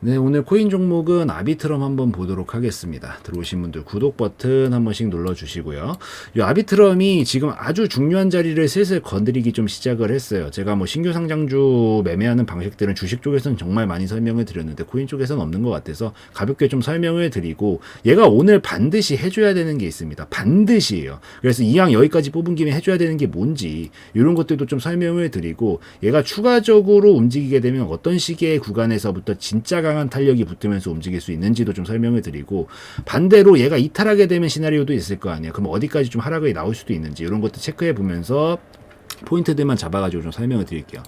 네, 오늘 코인 종목은 아비트럼 한번 보도록 하겠습니다. 들어오신 분들 구독 버튼 한 번씩 눌러 주시고요. 이 아비트럼이 지금 아주 중요한 자리를 슬슬 건드리기 좀 시작을 했어요. 제가 뭐 신규 상장주 매매하는 방식들은 주식 쪽에서는 정말 많이 설명을 드렸는데 코인 쪽에서는 없는 것 같아서 가볍게 좀 설명을 드리고 얘가 오늘 반드시 해줘야 되는 게 있습니다. 반드시예요. 그래서 이왕 여기까지 뽑은 김에 해줘야 되는 게 뭔지 이런 것들도 좀 설명을 드리고 얘가 추가적으로 움직이게 되면 어떤 시기의 구간에서부터 진짜 강한 탄력이 붙으면서 움직일 수 있는지도 좀 설명을 드리고 반대로 얘가 이탈하게 되면 시나리오도 있을 거 아니에요. 그럼 어디까지 좀 하락이 나올 수도 있는지 이런 것도 체크해 보면서 포인트들만 잡아가지고 좀 설명을 드릴게요.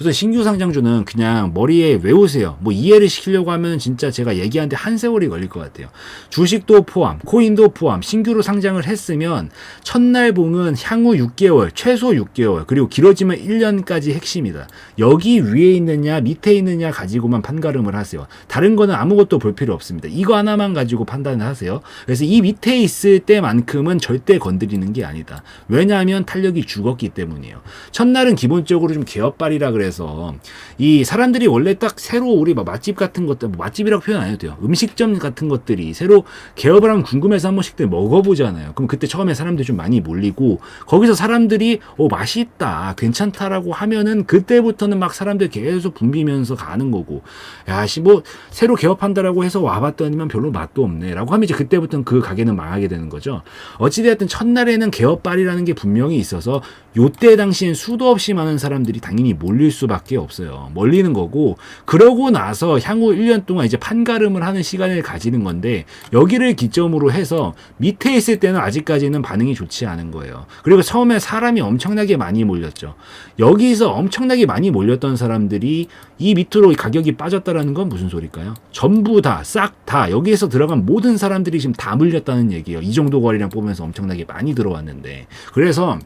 우선 신규 상장주는 그냥 머리에 외우세요. 뭐 이해를 시키려고 하면 진짜 제가 얘기하는데 한 세월이 걸릴 것 같아요. 주식도 포함, 코인도 포함, 신규로 상장을 했으면 첫날 봉은 향후 6개월, 최소 6개월, 그리고 길어지면 1년까지 핵심이다. 여기 위에 있느냐, 밑에 있느냐 가지고만 판가름을 하세요. 다른 거는 아무것도 볼 필요 없습니다. 이거 하나만 가지고 판단을 하세요. 그래서 이 밑에 있을 때만큼은 절대 건드리는 게 아니다. 왜냐하면 탄력이 죽었기 때문이에요. 첫날은 기본적으로 좀 개업발이라 그래서 이 사람들이 원래 딱 새로 우리 막 맛집 같은 것들 뭐 맛집이라고 표현 안 해도 돼요. 음식점 같은 것들이 새로 개업을 하면 궁금해서 한 번씩들 먹어보잖아요. 그럼 그때 처음에 사람들이 좀 많이 몰리고 거기서 사람들이 오 맛있다 괜찮다라고 하면은 그때부터는 막 사람들 계속 붐비면서 가는 거고 야씨 뭐 새로 개업한다라고 해서 와봤더니만 별로 맛도 없네라고 하면 이제 그때부터는 그 가게는 망하게 되는 거죠. 어찌되었든 첫날에는 개업발이라는 게 분명히 있어서 요때 당 시엔 수도 없이 많은 사람들이 당연히 몰릴 수밖에 없어요. 몰리는 거고 그러고 나서 향후 1년 동안 이제 판가름을 하는 시간을 가지는 건데 여기를 기점으로 해서 밑에 있을 때는 아직까지는 반응이 좋지 않은 거예요. 그리고 처음에 사람이 엄청나게 많이 몰렸죠. 여기서 엄청나게 많이 몰렸던 사람들이 이 밑으로 가격이 빠졌다라는 건 무슨 소리일까요? 전부 다, 싹 다, 여기에서 들어간 모든 사람들이 지금 다 물렸다는 얘기예요. 이 정도 거리랑 보면서 엄청나게 많이 들어왔는데. 그래서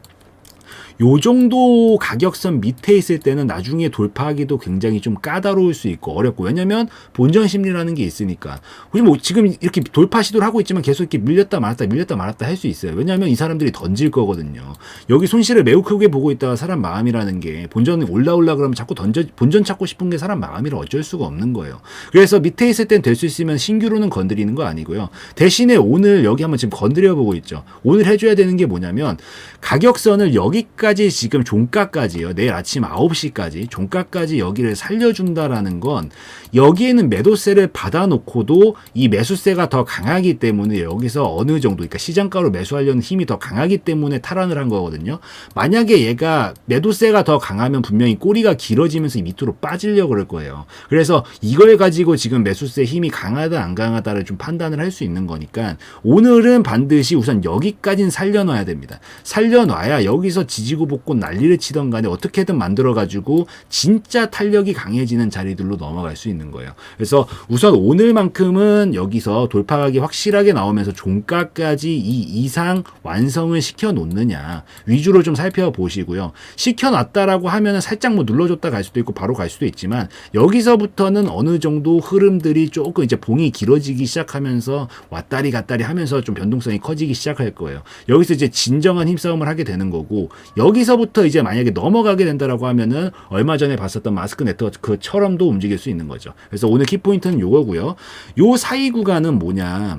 요 정도 가격선 밑에 있을 때는 나중에 돌파하기도 굉장히 좀 까다로울 수 있고 어렵고. 왜냐면 본전 심리라는 게 있으니까. 우리 뭐 지금 이렇게 돌파 시도를 하고 있지만 계속 이렇게 밀렸다 말았다 밀렸다 말았다 할 수 있어요. 왜냐하면 이 사람들이 던질 거거든요. 여기 손실을 매우 크게 보고 있다가 사람 마음이라는 게 본전이 올라올라 그러면 자꾸 던져 본전 찾고 싶은 게 사람 마음이라 어쩔 수가 없는 거예요. 그래서 밑에 있을 땐 될 수 있으면 신규로는 건드리는 거 아니고요. 대신에 오늘 여기 한번 지금 건드려 보고 있죠. 오늘 해줘야 되는 게 뭐냐면 가격선을 여기까지 지금 종가까지요. 내일 아침 9시까지 종가까지 여기를 살려준다라는 건 여기에는 매도세를 받아놓고도 이 매수세가 더 강하기 때문에 여기서 어느 정도 그러니까 시장가로 매수하려는 힘이 더 강하기 때문에 탈환을 한 거거든요. 만약에 얘가 매도세가 더 강하면 분명히 꼬리가 길어지면서 이 밑으로 빠지려고 그럴 거예요. 그래서 이걸 가지고 지금 매수세 힘이 강하다 안 강하다를 좀 판단을 할 수 있는 거니까 오늘은 반드시 우선 여기까지는 살려놔야 됩니다. 살려놔야 여기서 지지고 볶고 난리를 치던 간에 어떻게든 만들어가지고 진짜 탄력이 강해지는 자리들로 넘어갈 수 있는 거예요. 그래서 우선 오늘만큼은 여기서 돌파각이 확실하게 나오면서 종가까지 이 이상 완성을 시켜 놓느냐 위주로 좀 살펴보시고요. 시켜 놨다라고 하면은 살짝 뭐 눌러줬다 갈 수도 있고 바로 갈 수도 있지만 여기서부터는 어느 정도 흐름들이 조금 이제 봉이 길어지기 시작하면서 왔다리 갔다리 하면서 좀 변동성이 커지기 시작할 거예요. 여기서 이제 진정한 힘싸움을 하게 되는 거고 여기서부터 이제 만약에 넘어가게 된다라고 하면은 얼마 전에 봤었던 마스크 네트워크처럼도 움직일 수 있는 거죠. 그래서 오늘 키포인트는 요거고요. 요 사이 구간은 뭐냐?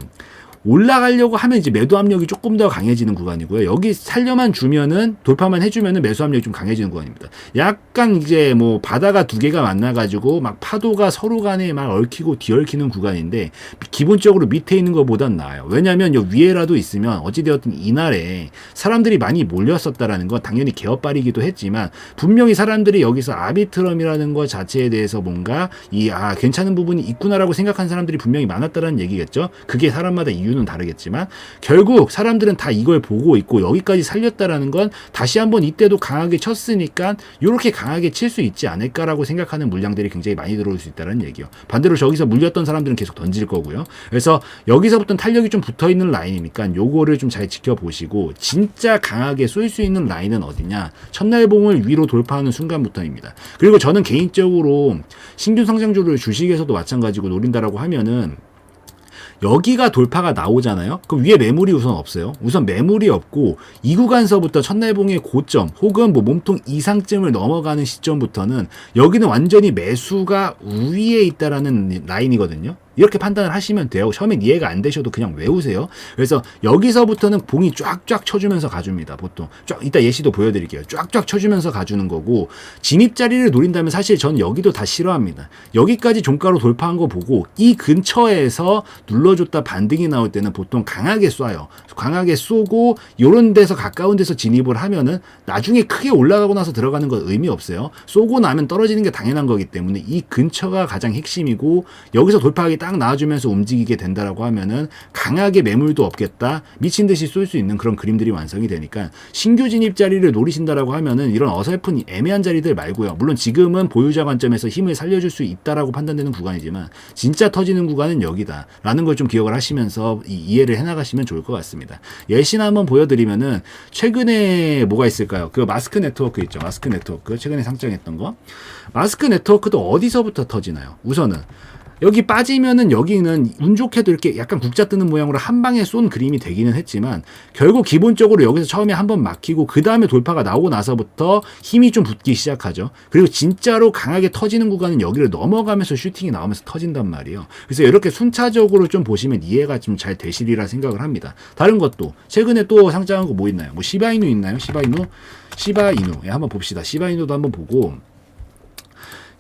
올라가려고 하면 이제 매도 압력이 조금 더 강해지는 구간이고요. 여기 살려만 주면은 돌파만 해주면은 매수 압력이 좀 강해지는 구간입니다. 약간 이제 뭐 바다가 두 개가 만나가지고 막 파도가 서로 간에 막 얽히고 뒤얽히는 구간인데 기본적으로 밑에 있는 것보단 나아요. 왜냐하면 요 위에라도 있으면 어찌되었든 이날에 사람들이 많이 몰렸었다라는 건 당연히 개업발이기도 했지만 분명히 사람들이 여기서 아비트럼이라는 것 자체에 대해서 뭔가 이 아 괜찮은 부분이 있구나라고 생각한 사람들이 분명히 많았다라는 얘기겠죠. 그게 사람마다 이유 이유는 다르겠지만 결국 사람들은 다 이걸 보고 있고 여기까지 살렸다라는 건 다시 한번 이때도 강하게 쳤으니까 이렇게 강하게 칠 수 있지 않을까라고 생각하는 물량들이 굉장히 많이 들어올 수 있다는 얘기요. 반대로 저기서 물렸던 사람들은 계속 던질 거고요. 그래서 여기서부터 탄력이 좀 붙어 있는 라인이니까 요거를 좀 잘 지켜보시고 진짜 강하게 쏠 수 있는 라인은 어디냐? 첫날 봉을 위로 돌파하는 순간부터입니다. 그리고 저는 개인적으로 신규 상장주를 주식에서도 마찬가지고 노린다라고 하면은 여기가 돌파가 나오잖아요. 그럼 위에 매물이 우선 없어요. 우선 매물이 없고 이 구간서부터 첫날봉의 고점 혹은 뭐 몸통 이상쯤을 넘어가는 시점부터는 여기는 완전히 매수가 우위에 있다라는 라인이거든요. 이렇게 판단을 하시면 돼요. 처음엔 이해가 안 되셔도 그냥 외우세요. 그래서 여기서부터는 봉이 쫙쫙 쳐주면서 가줍니다. 보통 쫙 이따 예시도 보여드릴게요. 쫙쫙 쳐주면서 가주는 거고 진입 자리를 노린다면 사실 전 여기도 다 싫어합니다. 여기까지 종가로 돌파한 거 보고 이 근처에서 눌러줬다 반등이 나올 때는 보통 강하게 쏴요. 강하게 쏘고 요런 데서 가까운 데서 진입을 하면은 나중에 크게 올라가고 나서 들어가는 건 의미 없어요. 쏘고 나면 떨어지는 게 당연한 거기 때문에 이 근처가 가장 핵심이고 여기서 돌파하기 딱 나와주면서 움직이게 된다라고 하면은 강하게 매물도 없겠다 미친 듯이 쏠 수 있는 그런 그림들이 완성이 되니까 신규 진입 자리를 노리신다라고 하면은 이런 어설픈 애매한 자리들 말고요. 물론 지금은 보유자 관점에서 힘을 살려줄 수 있다라고 판단되는 구간이지만 진짜 터지는 구간은 여기다라는 걸 좀 기억을 하시면서 이 이해를 해나가시면 좋을 것 같습니다. 예시나 한번 보여드리면은 최근에 뭐가 있을까요? 그 마스크 네트워크 있죠. 마스크 네트워크. 최근에 상장했던 거. 마스크 네트워크도 어디서부터 터지나요? 우선은 여기 빠지면은 여기는 운 좋게도 이렇게 약간 국자 뜨는 모양으로 한 방에 쏜 그림이 되기는 했지만 결국 기본적으로 여기서 처음에 한 번 막히고 그 다음에 돌파가 나오고 나서부터 힘이 좀 붙기 시작하죠. 그리고 진짜로 강하게 터지는 구간은 여기를 넘어가면서 슈팅이 나오면서 터진단 말이에요. 그래서 이렇게 순차적으로 좀 보시면 이해가 좀 잘 되시리라 생각을 합니다. 다른 것도 최근에 또 상장한 거 뭐 있나요? 뭐 시바이누 있나요? 시바이누? 시바이누. 예, 한번 봅시다. 시바이누도 한번 보고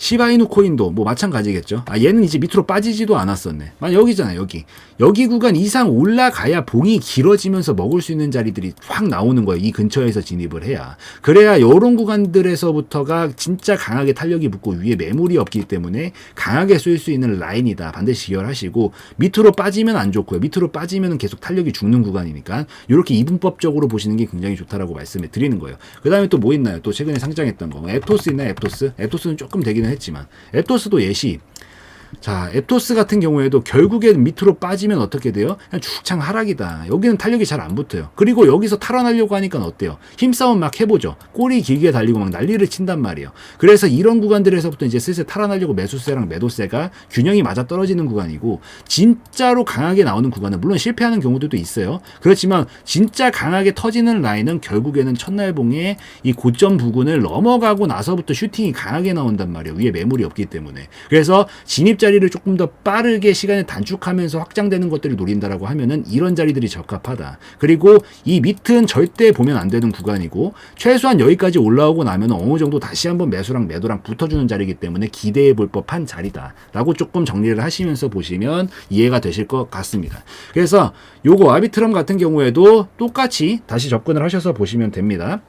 시바이누 코인도 뭐 마찬가지겠죠. 아 얘는 이제 밑으로 빠지지도 않았었네. 만 여기잖아요. 여기 여기 구간 이상 올라가야 봉이 길어지면서 먹을 수 있는 자리들이 확 나오는 거예요. 이 근처에서 진입을 해야 그래야 이런 구간들에서부터가 진짜 강하게 탄력이 붙고 위에 매물이 없기 때문에 강하게 쏠 수 있는 라인이다. 반드시 기억하시고 밑으로 빠지면 안 좋고요. 밑으로 빠지면 계속 탄력이 죽는 구간이니까 이렇게 이분법적으로 보시는 게 굉장히 좋다라고 말씀을 드리는 거예요. 그 다음에 또 뭐 있나요? 또 최근에 상장했던 거 앱토스 있나요? 앱토스? 앱토스는 조금 되기는 했지만 앱토스도 예시 자, 앱토스 같은 경우에도 결국에 밑으로 빠지면 어떻게 돼요? 그냥 쭉창 하락이다. 여기는 탄력이 잘 안 붙어요. 그리고 여기서 탈환하려고 하니까 어때요? 힘싸움 막 해보죠. 꼬리 길게 달리고 막 난리를 친단 말이에요. 그래서 이런 구간들에서부터 이제 슬슬 탈환하려고 매수세랑 매도세가 균형이 맞아 떨어지는 구간이고, 진짜로 강하게 나오는 구간은 물론 실패하는 경우들도 있어요. 그렇지만 진짜 강하게 터지는 라인은 결국에는 첫날봉의 이 고점 부근을 넘어가고 나서부터 슈팅이 강하게 나온단 말이에요. 위에 매물이 없기 때문에. 그래서 진입 자리를 조금 더 빠르게 시간을 단축하면서 확장되는 것들을 노린다라고 하면은 이런 자리들이 적합하다. 그리고 이 밑은 절대 보면 안 되는 구간이고 최소한 여기까지 올라오고 나면 어느 정도 다시 한번 매수랑 매도랑 붙어주는 자리이기 때문에 기대해 볼 법한 자리다라고 조금 정리를 하시면서 보시면 이해가 되실 것 같습니다. 그래서 요거 아비트럼 같은 경우에도 똑같이 다시 접근을 하셔서 보시면 됩니다.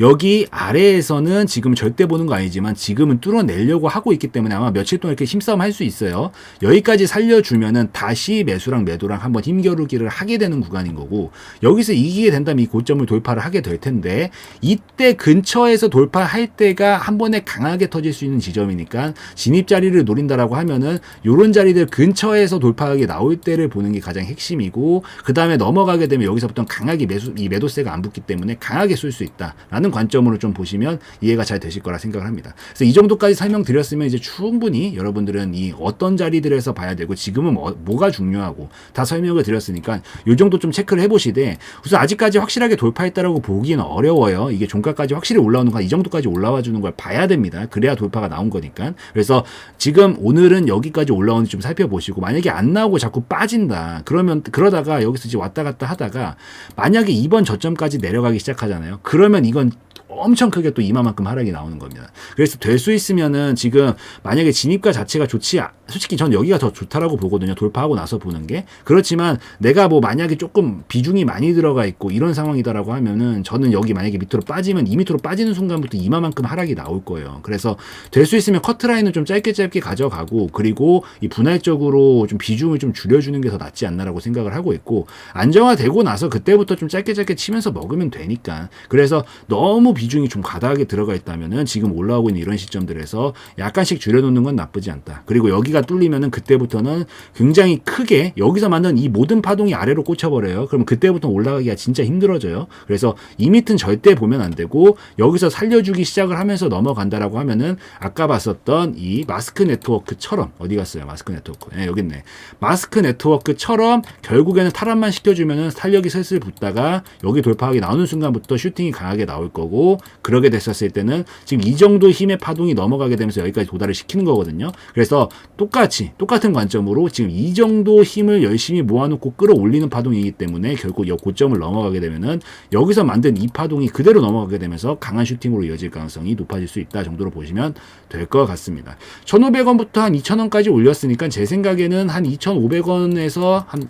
여기 아래에서는 지금 절대 보는 거 아니지만 지금은 뚫어내려고 하고 있기 때문에 아마 며칠 동안 이렇게 힘싸움 할 수 있어요. 여기까지 살려주면은 다시 매수랑 매도랑 한번 힘겨루기를 하게 되는 구간인 거고 여기서 이기게 된다면 이 고점을 돌파를 하게 될 텐데 이때 근처에서 돌파할 때가 한 번에 강하게 터질 수 있는 지점이니까 진입 자리를 노린다라고 하면은 요런 자리들 근처에서 돌파하게 나올 때를 보는 게 가장 핵심이고 그 다음에 넘어가게 되면 여기서부터 강하게 매수 이 매도세가 안 붙기 때문에 강하게 쏠 수 있다 라는 관점으로 좀 보시면 이해가 잘 되실 거라 생각을 합니다. 그래서 이 정도까지 설명드렸으면 이제 충분히 여러분들은 이 어떤 자리들에서 봐야 되고 지금은 뭐, 뭐가 중요하고 다 설명을 드렸으니까 이 정도 좀 체크를 해보시되 우선 아직까지 확실하게 돌파했다라고 보기는 어려워요. 이게 종가까지 확실히 올라오는 거이 정도까지 올라와 주는 걸 봐야 됩니다. 그래야 돌파가 나온 거니까. 그래서 지금 오늘은 여기까지 올라오는지 좀 살펴보시고 만약에 안 나오고 자꾸 빠진다. 그러면 그러다가 여기서 이제 왔다 갔다 하다가 만약에 이번 저점까지 내려가기 시작하잖아요. 그러면 이건 엄청 크게 또 이마만큼 하락이 나오는 겁니다. 그래서 될 수 있으면은 지금 만약에 진입가 자체가 좋지 않- 솔직히 전 여기가 더 좋다라고 보거든요. 돌파하고 나서 보는 게. 그렇지만 내가 뭐 만약에 조금 비중이 많이 들어가 있고 이런 상황이다라고 하면은 저는 여기 만약에 밑으로 빠지면 이 밑으로 빠지는 순간부터 이마만큼 하락이 나올 거예요. 그래서 될 수 있으면 커트라인은 좀 짧게 짧게 가져가고 그리고 이 분할적으로 좀 비중을 좀 줄여주는 게 더 낫지 않나라고 생각을 하고 있고 안정화되고 나서 그때부터 좀 짧게 짧게 치면서 먹으면 되니까. 그래서 너무 비 중이 좀 과다하게 들어가 있다면은 지금 올라오고 있는 이런 시점들에서 약간씩 줄여놓는 건 나쁘지 않다. 그리고 여기가 뚫리면은 그때부터는 굉장히 크게 여기서 만든 이 모든 파동이 아래로 꽂혀버려요. 그럼 그때부터 올라가기가 진짜 힘들어져요. 그래서 이 밑은 절대 보면 안 되고 여기서 살려주기 시작을 하면서 넘어간다라고 하면은 아까 봤었던 이 마스크 네트워크처럼 어디 갔어요? 마스크 네트워크. 예, 여기 있네. 마스크 네트워크처럼 결국에는 탈환만 시켜주면은 탄력이 슬슬 붙다가 여기 돌파하기 나오는 순간부터 슈팅이 강하게 나올 거고 그러게 됐었을 때는 지금 이 정도 힘의 파동이 넘어가게 되면서 여기까지 도달을 시키는 거거든요. 그래서 똑같이 똑같은 관점으로 지금 이 정도 힘을 열심히 모아놓고 끌어올리는 파동이기 때문에 결국 이 고점을 넘어가게 되면은 여기서 만든 이 파동이 그대로 넘어가게 되면서 강한 슈팅으로 이어질 가능성이 높아질 수 있다 정도로 보시면 될 것 같습니다. 1,500원부터 한 2,000원까지 올렸으니까 제 생각에는 한 2,500원에서 한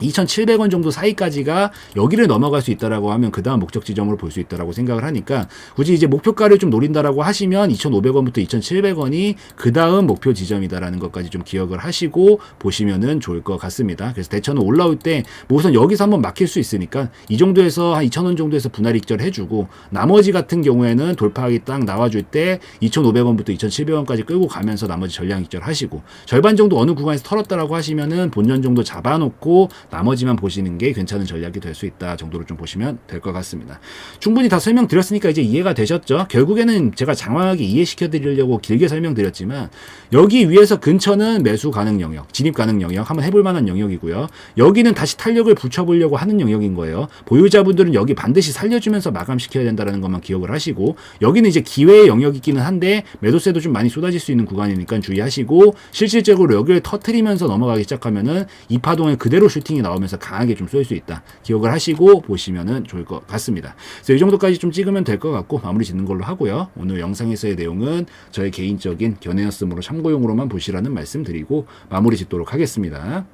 2,700원 정도 사이까지가 여기를 넘어갈 수 있다라고 하면 그 다음 목적 지점으로 볼 수 있다라고 생각을 하니까 굳이 이제 목표가를 좀 노린다라고 하시면 2,500원부터 2,700원이 그 다음 목표 지점이다라는 것까지 좀 기억을 하시고 보시면은 좋을 것 같습니다. 그래서 대처는 올라올 때 뭐 우선 여기서 한번 막힐 수 있으니까 이 정도에서 한 2,000원 정도에서 분할 익절 해주고 나머지 같은 경우에는 돌파하기 딱 나와줄 때 2,500원부터 2,700원까지 끌고 가면서 나머지 전량 익절 하시고 절반 정도 어느 구간에서 털었다라고 하시면은 본전 정도 잡아놓고 나머지만 보시는 게 괜찮은 전략이 될 수 있다 정도로 좀 보시면 될 것 같습니다. 충분히 다 설명드렸으니까 이제 이해가 되셨죠? 결국에는 제가 장황하게 이해시켜 드리려고 길게 설명드렸지만 여기 위에서 근처는 매수 가능 영역, 진입 가능 영역 한번 해볼 만한 영역이고요. 여기는 다시 탄력을 붙여보려고 하는 영역인 거예요. 보유자분들은 여기 반드시 살려주면서 마감시켜야 된다는 것만 기억을 하시고 여기는 이제 기회의 영역이기는 한데 매도세도 좀 많이 쏟아질 수 있는 구간이니까 주의하시고 실질적으로 여기를 터트리면서 넘어가기 시작하면은 이 파동에 그대로 슈팅 이 나오면서 강하게 좀 쏠 수 있다. 기억을 하시고 보시면은 좋을 것 같습니다. 그래서 이 정도까지 좀 찍으면 될 것 같고 마무리 짓는 걸로 하고요. 오늘 영상에서의 내용은 저의 개인적인 견해였으므로 참고용으로만 보시라는 말씀 드리고 마무리 짓도록 하겠습니다.